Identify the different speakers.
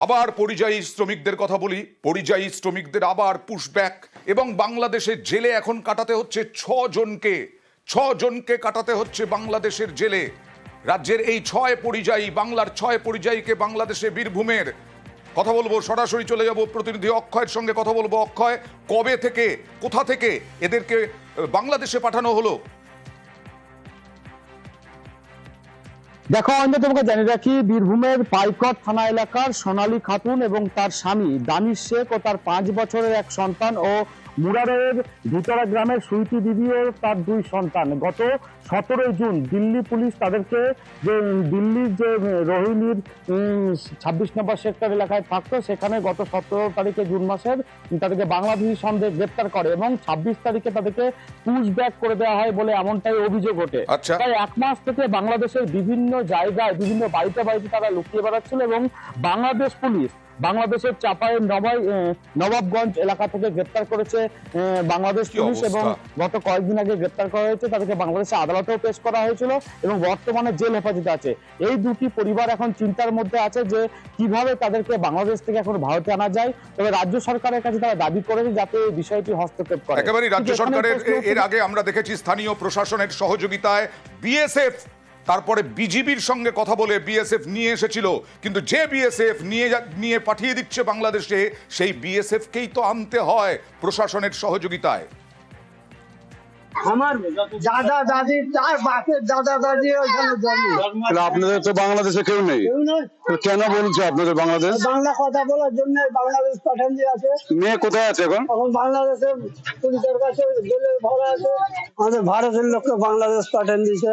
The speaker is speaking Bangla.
Speaker 1: আবার পরিযায়ী শ্রমিকদের কথা বলি। পরিযায়ী শ্রমিকদের আবার পুশব্যাক এবং বাংলাদেশের জেলে এখন কাটাতে হচ্ছে ছ জনকে ছ জনকে কাটাতে হচ্ছে বাংলাদেশের জেলে। রাজ্যের এই ছয় পরিযায়ী, বাংলার ছয় পরিযায়ীকে বাংলাদেশে বীরভূমের কথা বলব, সরাসরি চলে যাব প্রতিনিধি অক্ষয়ের সঙ্গে কথা বলব। অক্ষয়, কবে থেকে, কোথা থেকে এদেরকে বাংলাদেশে পাঠানো হলো?
Speaker 2: দেখো অন্য তোমাকে জানিয়ে রাখি বীরভূমের পাইকট থানা এলাকার সোনালী খাতুন এবং তার স্বামী দানিশ শেখ ও তার পাঁচ বছরের এক সন্তান ও মুরারের ভিতরা গ্রামের সুইটি দিদি ও তার দুই সন্তান। গত সতেরোই জুন দিল্লি পুলিশ তাদেরকে যে দিল্লির যে রোহিণীর ছাব্বিশ নম্বর সেক্টর এলাকায় থাকতো সেখানে গত সতেরো তারিখে জুন মাসের তাদেরকে বাংলাদেশি সন্দেহে গ্রেপ্তার করে এবং ছাব্বিশ তারিখে তাদেরকে পুশ ব্যাক করে দেওয়া হয় বলে এমনটাই অভিযোগ ওঠে। তাই এক মাস থেকে বাংলাদেশের বিভিন্ন জায়গায় বিভিন্ন বাড়িতে বাড়িতে তারা লুকিয়ে বেড়াচ্ছিল এবং বাংলাদেশ পুলিশ বাংলাদেশের চাপাইয়ের নবাই নবাবগঞ্জ এলাকা থেকে গ্রেপ্তার করেছে বাংলাদেশ পুলিশ এবং গত কয়েকদিন আগে গ্রেপ্তার করা হয়েছে তাদেরকে বাংলাদেশে আদালতেও পেশ করা হয়েছিল এবং বর্তমানে জেল হেফাজতে আছে। এই দুটি পরিবার এখন চিন্তার মধ্যে আছে যে কীভাবে তাদেরকে বাংলাদেশ থেকে এখন ভারতে আনা যায় তবে রাজ্য সরকারের কাছে তারা দাবি করেছে যাতে এই বিষয়টি হস্তক্ষেপ করে।
Speaker 1: একেবারেই রাজ্য সরকারের এর আগে আমরা দেখেছি স্থানীয় প্রশাসনের সহযোগিতায় বিএসএফ তারপরে বিজিবির সঙ্গে কথা বলে বিএসএফ নিয়ে এসেছিল। কিন্তু যে বিএসএফ নিয়ে নিয়ে পাঠিয়ে দিচ্ছে বাংলাদেশে সেই বিএসএফকেই তো আনতে হয় প্রশাসনের সহযোগিতায়।
Speaker 3: আমার দাদা দাদি তার বাপের দাদা দাদি ওইখানে জন্ম।
Speaker 4: আপনাদের তো বাংলাদেশে কেউ নেই।
Speaker 3: কেউ নয়
Speaker 4: তো কেন বলছে আপনাদের বাংলাদেশ?
Speaker 3: বাংলা কথা বলার জন্য বাংলাদেশ পাঠান দিয়ে আছে।
Speaker 4: মেয়ে কোথায় আছে এখন?
Speaker 3: এখন বাংলাদেশের পুলিশের কাছে জেলে ভরা আছে। আমাদের ভারতের লোককে বাংলাদেশ পাঠান দিয়েছে।